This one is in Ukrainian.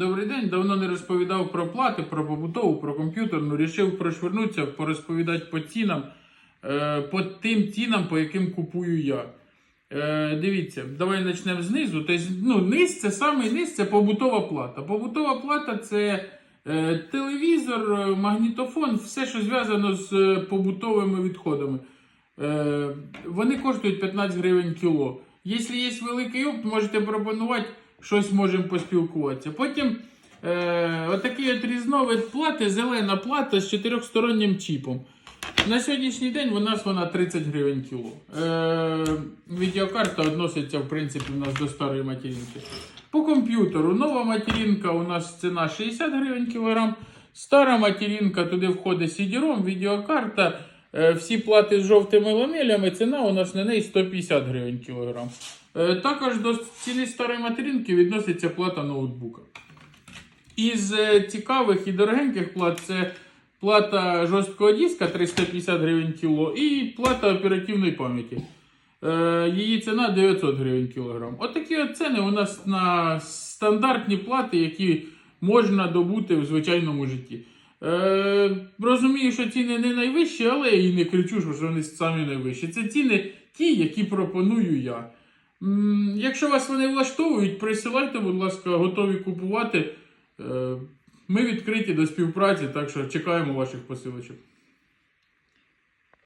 Добрий день. Давно не розповідав про плати, про побутову, про комп'ютерну. Рішив прошвернутися, порозповідати по цінам, е, по тим цінам, по яким купую я. Е, дивіться, давай почнемо знизу. Тобто, ну, низ це самий низ це побутова плата. Побутова плата це е, телевізор, магнітофон, все, що зв'язано з побутовими відходами. Вони коштують 15 гривень кіло. Якщо є великий опт, можете пропонувати, щось можемо поспілкуватися. Потім е, отакий от різновид плати, зелена плата з чотирьохстороннім чіпом. На сьогоднішній день у нас вона 30 гривень кіло. Е, відеокарта відноситься, в принципі, у нас до старої материнки. По комп'ютеру нова материнка у нас ціна 60 гривень кілограм. Стара материнка, туди входить CD-ROM, відеокарта. Е, всі плати з жовтими ламелями, ціна у нас на неї 150 гривень кілограм. Е, також до ціни старої материнки відноситься плата ноутбука. Із е, цікавих і дорогеньких плат це плата жорсткого диска 350 гривень кіло і плата оперативної пам'яті. Її ціна 900 гривень кілограм. Отакі от ціни у нас на стандартні плати, які можна добути в звичайному житті. Е, розумію, що ціни не найвищі, але і не кричу, що вони самі найвищі. Це ціни ті, які пропоную я. М, Якщо вас вони влаштовують, присилайте, будь ласка, готові купувати. Е, Ми відкриті до співпраці, так що чекаємо ваших посилочок.